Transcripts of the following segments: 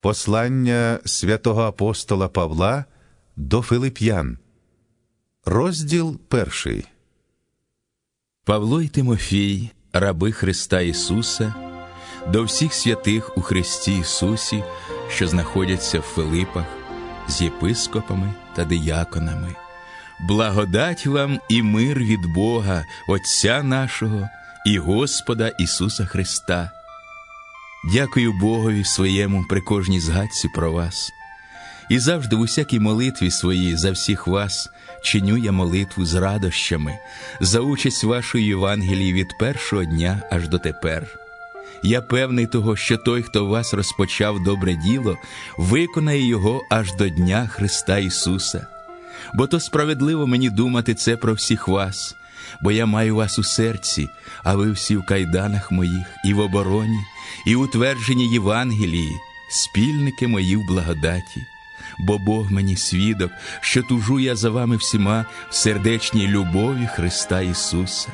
Послання святого апостола Павла до Филип'ян. Розділ перший. Павло й Тимофій, раби Христа Ісуса, до всіх святих у Христі Ісусі, що знаходяться в Филипах, з єпископами та дияконами. Благодать вам і мир від Бога, Отця нашого і Господа Ісуса Христа. Дякую Богові своєму при кожній згадці про вас. І завжди в усякій молитві своїй за всіх вас чиню я молитву з радощами, за участь вашої Євангелії від першого дня аж до тепер. Я певний того, що той, хто в вас розпочав добре діло, виконає його аж до Дня Христа Ісуса. Бо то справедливо мені думати це про всіх вас, бо я маю вас у серці, а ви всі в кайданах моїх, і в обороні, і утвердженні Євангелії, спільники мої в благодаті. Бо Бог мені свідок, що тужу я за вами всіма в сердечній любові Христа Ісуса.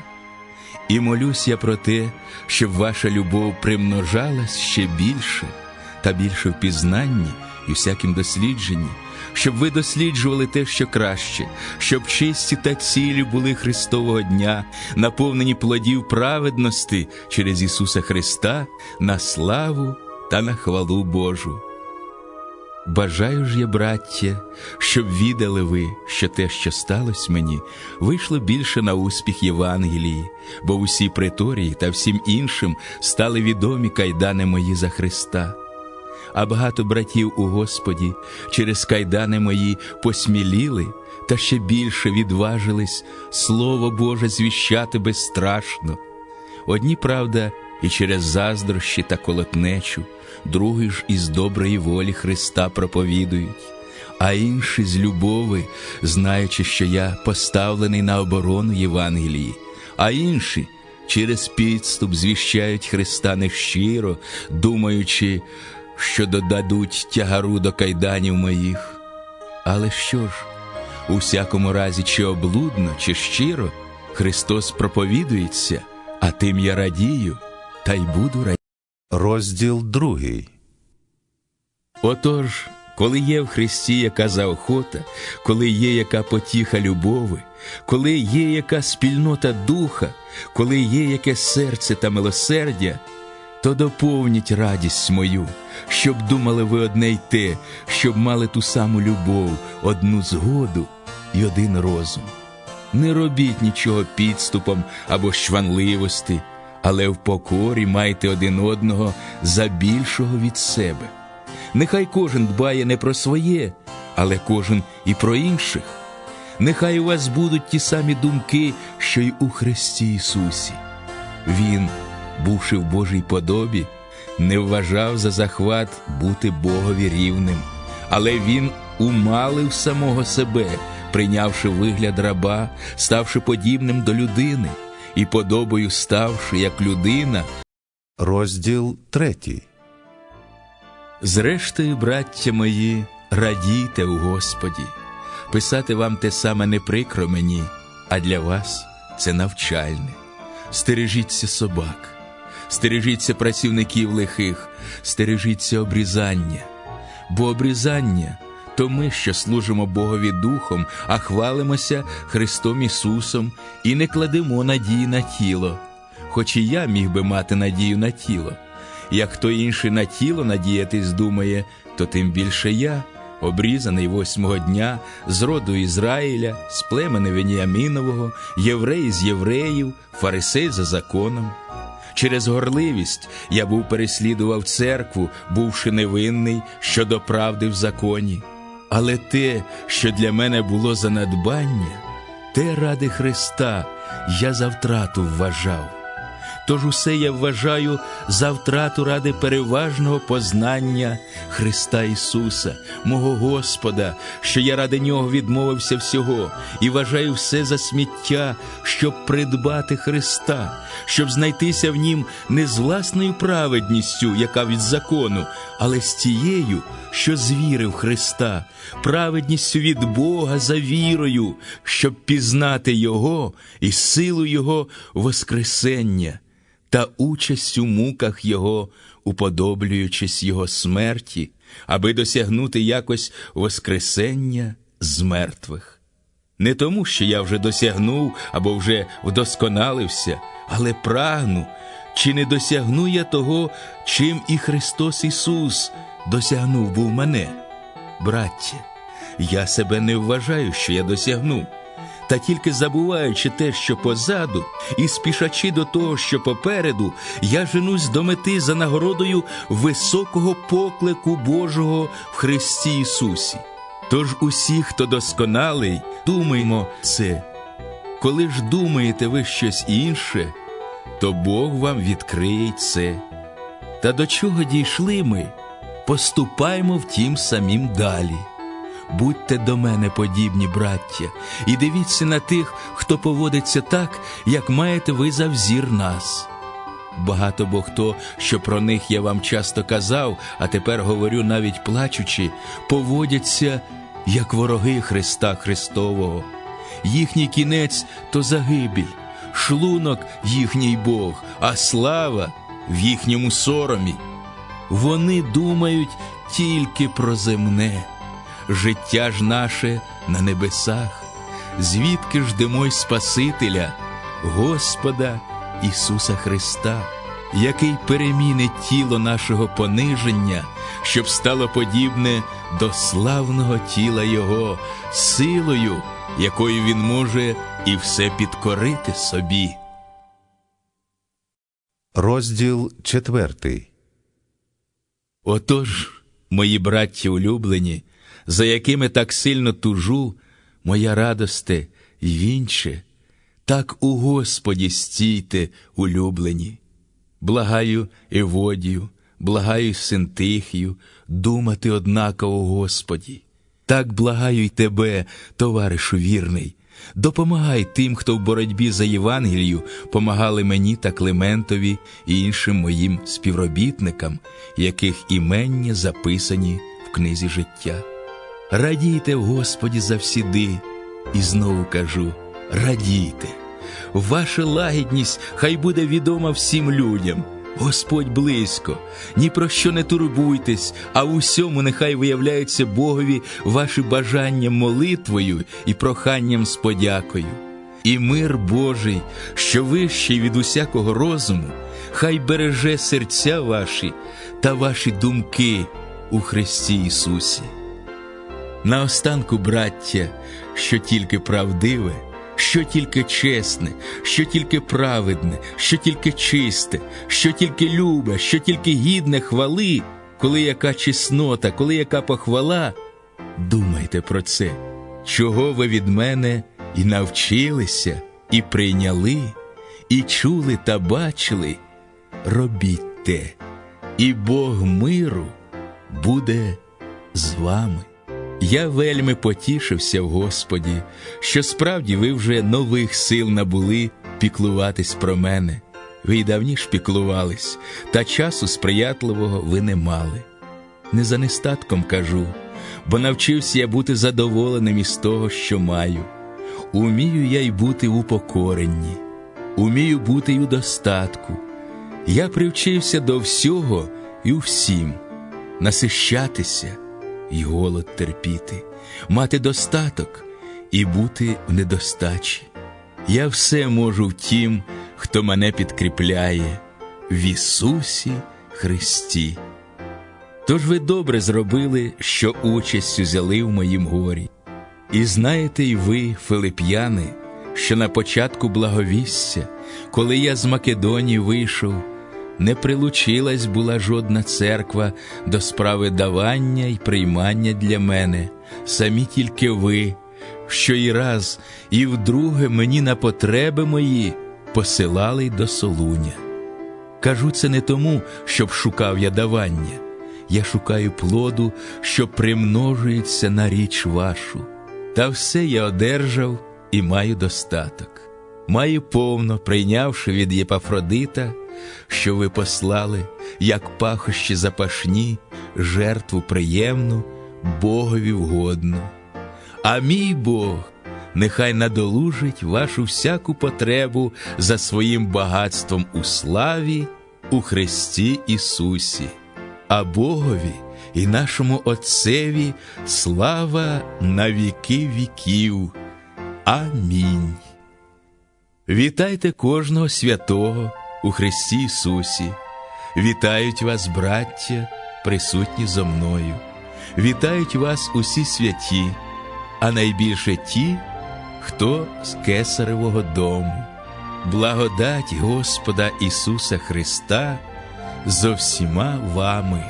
І молюсь я про те, щоб ваша любов примножалась ще більше та більше в пізнанні і всяким дослідженні, щоб ви досліджували те, що краще, щоб чисті та цілі були Христового дня, наповнені плодів праведності через Ісуса Христа на славу та на хвалу Божу. Бажаю ж я, браття, щоб відали ви, що те, що сталося мені, вийшло більше на успіх Євангелії, бо усі приторії та всім іншим стали відомі кайдани мої за Христа. А багато братів у Господі через кайдани мої посміліли та ще більше відважились Слово Боже звіщати безстрашно. Одні, правда, і через заздрощі та колотнечу, другі ж із доброї волі Христа проповідують, а інші з любови, знаючи, що я поставлений на оборону Євангелії, а інші через підступ звіщають Христа нещиро, думаючи, що додадуть тягару до кайданів моїх. Але що ж, у всякому разі, чи облудно, чи щиро, Христос проповідується, а тим я радію, та й буду радіти. Розділ другий. Отож, коли є в Христі яка заохота, коли є яка потіха любови, коли є яка спільнота духа, коли є яке серце та милосердя, то доповніть радість мою, щоб думали ви одне й те, щоб мали ту саму любов, одну згоду і один розум. Не робіть нічого підступом або шванливості, але в покорі майте один одного за більшого від себе. Нехай кожен дбає не про своє, але кожен і про інших. Нехай у вас будуть ті самі думки, що й у Христі Ісусі. Він, бувши в Божій подобі, не вважав за захват бути Богові рівним, але він умалив самого себе, прийнявши вигляд раба, ставши подібним до людини і подобою ставши як людина. Розділ третій. Зрештою, браття мої, радійте у Господі. Писати вам те саме не прикро мені, а для вас це навчальне. Стережіться собак, стережіться працівників лихих, стережіться обрізання, бо обрізання то ми, що служимо Богові Духом, а хвалимося Христом Ісусом і не кладемо надії на тіло, хоч і я міг би мати надію на тіло. Як хто інший на тіло надіятись думає, то тим більше я, обрізаний восьмого дня, з роду Ізраїля, з племени Веніамінового, єврей з євреїв, фарисей за законом. Через горливість я був переслідував церкву, бувши невинний щодо правди в законі. Але те, що для мене було за надбання, те ради Христа я за втрату вважав. Тож усе я вважаю за втрату ради переважного познання Христа Ісуса, мого Господа, що я ради Нього відмовився всього і вважаю все за сміття, щоб придбати Христа, щоб знайтися в Нім не з власною праведністю, яка від закону, але з тією, що з віри в Христа, праведністю від Бога за вірою, щоб пізнати Його і силу Його Воскресення та участь у муках Його, уподоблюючись Його смерті, аби досягнути якось Воскресення з мертвих. Не тому, що я вже досягнув або вже вдосконалився, але прагну, чи не досягну я того, чим і Христос Ісус досягнув був мене. Браття, я себе не вважаю, що я досягну, та тільки забуваючи те, що позаду, і спішачи до того, що попереду, я женусь до мети за нагородою високого поклику Божого в Христі Ісусі. Тож усі, хто досконалий, думаймо це. Коли ж думаєте ви щось інше, то Бог вам відкриє це. Та до чого дійшли ми, поступаймо втім самім далі. Будьте до мене подібні, браття, і дивіться на тих, хто поводиться так, як маєте ви за взір нас. Багато бо хто, що про них я вам часто казав, а тепер говорю навіть плачучи, поводяться, як вороги Христа Христового. Їхній кінець то загибель, шлунок їхній Бог, а слава в їхньому соромі. Вони думають тільки про земне, життя ж наше на небесах, звідки ждемо й Спасителя, Господа Ісуса Христа, який перемінить тіло нашого пониження, щоб стало подібне до славного тіла Його, силою, якою Він може і все підкорити собі. Розділ четвертий. Отож, мої браття улюблені, за якими так сильно тужу, моя радосте й вінче, так у Господі стійте, улюблені. Благаю Еводію, благаю Синтихію, думати однаково, Господі. Так благаю й тебе, товаришу вірний. Допомагай тим, хто в боротьбі за Євангелію помагали мені та Климентові і іншим моїм співробітникам, яких імення записані в книзі життя. Радійте в Господі завсіди, і знову кажу: радійте. Ваша лагідність хай буде відома всім людям. Господь близько, ні про що не турбуйтесь, а усьому нехай виявляються Богові ваші бажання молитвою і проханням з подякою. І мир Божий, що вищий від усякого розуму, хай береже серця ваші та ваші думки у Христі Ісусі. Наостанку, браття, що тільки правдиве, що тільки чесне, що тільки праведне, що тільки чисте, що тільки любе, що тільки гідне хвали, коли яка чеснота, коли яка похвала, думайте про це, чого ви від мене і навчилися, і прийняли, і чули та бачили, робіть те, і Бог миру буде з вами. Я вельми потішився в Господі, що справді ви вже нових сил набули піклуватись про мене. Ви й давніш піклувались, та часу сприятливого ви не мали. Не за нестатком кажу, бо навчився я бути задоволеним із того, що маю. Умію я й бути в упокоренні, умію бути й у достатку. Я привчився до всього і у всім, насищатися і голод терпіти, мати достаток і бути в недостачі. Я все можу в тім, хто мене підкріпляє в Ісусі Христі. Тож ви добре зробили, що участь взяли в моїм горі. І знаєте й ви, Филип'яни, що на початку благовістя, коли я з Македонії вийшов, не прилучилась була жодна церква до справи давання й приймання для мене, самі тільки ви, що і раз, і вдруге мені на потреби мої посилали до Солуня. Кажу це не тому, щоб шукав я давання, я шукаю плоду, що примножується на річ вашу. Та все я одержав і маю достаток. Маю повно, прийнявши від Єпафродита, що ви послали, як пахощі запашні, жертву приємну, Богові вгодну. А мій Бог нехай надолужить вашу всяку потребу за своїм багатством у славі у Христі Ісусі, а Богові і нашому Отцеві слава на віки віків. Амінь. Вітайте кожного святого у Христі Ісусі. Вітають вас, браття, присутні зо мною. Вітають вас усі святі, а найбільше ті, хто з кесаревого дому. Благодать Господа Ісуса Христа зо всіма вами.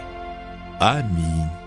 Амінь.